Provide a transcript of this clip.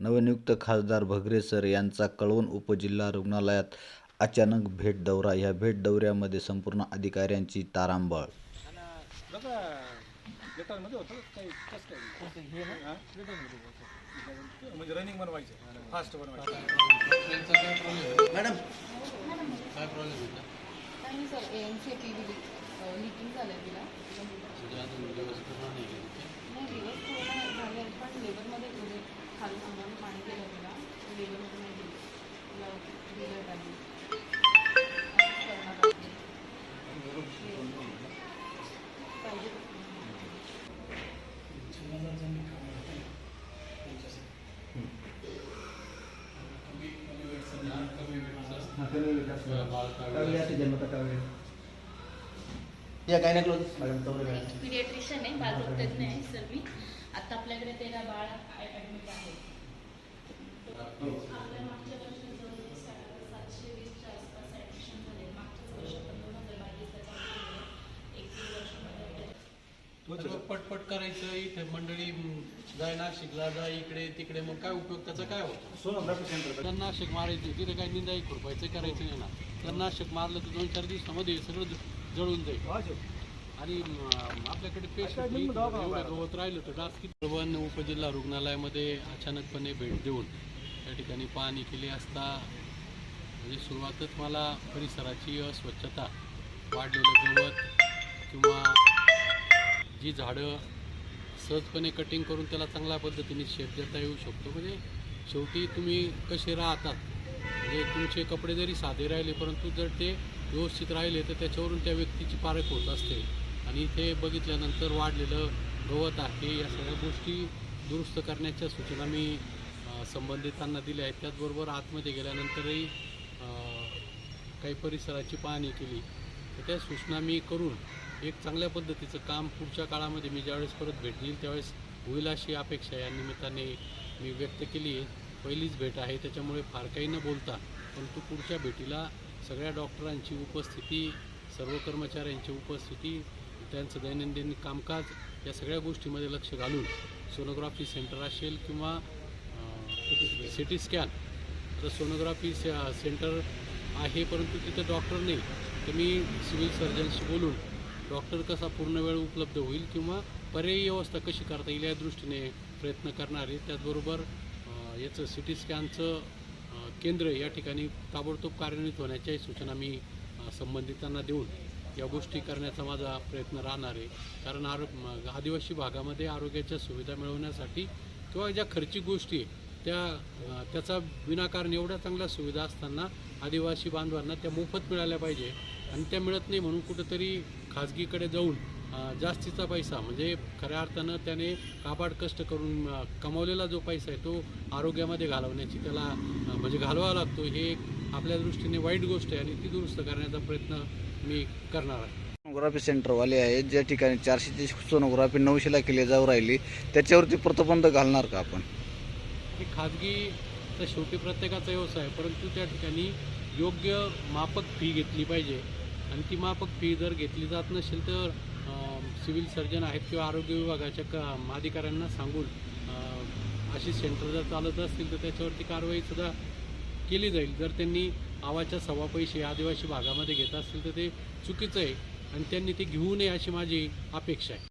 नवनियुक्त खासदार भगरे सर यांचा कळवण उपजिल्हा रुग्णालयात अचानक भेट दौरा. या भेट दौऱ्यामध्ये संपूर्ण अधिकाऱ्यांची तारांबळ. काय नाही sir M C P B linking झालं आहे तिला नाही दिवस पूर्ण झाले पण लेबरमध्ये या गायनाक्लोज मॅडम तवरे मॅडम आहे बालरोग तज्ज्ञ आहे सर मी आता आपल्याकडे तेरा बाळ ॲडमिट आहे. पटपट करायचं इथे मंडळी जाय नाशिकला जा इकडे तिकडे मग काय उपयोग त्याचा काय होतो? तर नाशिक मारायचे तिथे काही निंदाई खुरपायचं करायचं नाही ना. तर नाशिक मारलं तर दोन चार दिवसामध्ये सगळं जळून जाईल. आणि आपल्याकडे पेशंट गवत राहिलं तर डास किती? वन उपजिल्हा रुग्णालयामध्ये अचानकपणे भेट देऊन त्या ठिकाणी पाहणी केली असता म्हणजे सुरुवातच मला परिसराची अस्वच्छता वाढलेलं गवत किंवा जी झाडं सहजपणे कटिंग करून त्याला चांगल्या पद्धतीने शेप देता येऊ शकतो. म्हणजे शेवटी तुम्ही कसे राहतात म्हणजे तुमचे कपडे जरी साधे राहिले परंतु जर ते व्यवस्थित राहिले तर त्याच्यावरून त्या व्यक्तीची पारख होत असते. आणि इथे बघितल्यानंतर वाढलेलं गवत आहे या सगळ्या गोष्टी दुरुस्त करण्याच्या सूचना मी संबंधितांना दिल्या आहेत. त्याचबरोबर आतमध्ये गेल्यानंतरही काही परिसराची पाहणी केली. तर त्या सूचना मी करून एक चांगल्या पद्धतीचं काम पुढच्या काळामध्ये मी ज्यावेळेस परत भेट देईल त्यावेळेस होईल अशी अपेक्षा या निमित्ताने मी व्यक्त केली आहे. पहिलीच भेट आहे त्याच्यामुळे फार काही न बोलता परंतु पुढच्या भेटीला सगळ्या डॉक्टरांची उपस्थिती सर्व कर्मचाऱ्यांची उपस्थिती त्यांचं दैनंदिन कामकाज या सगळ्या गोष्टीमध्ये लक्ष घालून सोनोग्राफी सेंटर असेल किंवा सी टी स्कॅन आता सोनोग्राफी से सेंटर आहे परंतु तिथं डॉक्टर नाही. तर मी सिव्हिल सर्जनशी बोलून डॉक्टर कसा पूर्ण वेळ उपलब्ध होईल किंवा पर्यायी व्यवस्था कशी करता येईल या दृष्टीने प्रयत्न करणार आहे. त्याचबरोबर याचं सी टी स्कॅनचं केंद्र या ठिकाणी ताबडतोब कार्यान्वित होण्याच्याही सूचना मी संबंधितांना देऊन या गोष्टी करण्याचा माझा प्रयत्न राहणार आहे. कारण आरो आदिवासी भागामध्ये आरोग्याच्या सुविधा मिळवण्यासाठी किंवा ज्या खर्चिक गोष्टी आहे, त्या त्याचा विनाकारण एवढ्या चांगल्या सुविधा असताना आदिवासी बांधवांना त्या मोफत मिळाल्या पाहिजे आणि त्या मिळत नाही म्हणून कुठंतरी खाजगीकडे जाऊन जास्तीचा पैसा म्हणजे खऱ्या अर्थानं त्याने काबाड कष्ट करून कमावलेला जो पैसा आहे तो आरोग्यामध्ये घालवण्याची त्याला म्हणजे घालवावा लागतो हे एक आपल्या दृष्टीने वाईट गोष्ट आहे आणि ती दुरुस्त करण्याचा प्रयत्न मी करणार आहे. सोनोग्राफी सेंटरवाले आहेत ज्या ठिकाणी चारशेची सोनोग्राफी नऊशेला केली जाऊ राहिली त्याच्यावरती प्रतिबंध घालणार का आपण? हे खाजगी तर शेवटी प्रत्येकाचा व्यवसाय आहे परंतु त्या ठिकाणी योग्य माफक फी घेतली पाहिजे. आणि ती माफक फी जर घेतली जात नसेल तर सिव्हिल सर्जन आहेत किंवा आरोग्य विभागाच्या क अधिकाऱ्यांना सांगून अशी सेंटर जर चालत असतील तर त्याच्यावरती कारवाईसुद्धा केली जाईल. जर त्यांनी आवाच्या सव्वा पैसे आदिवासी भागामध्ये घेत असतील तर ते चुकीचं आहे आणि त्यांनी ते घेऊ नये अशी माझी अपेक्षा आहे.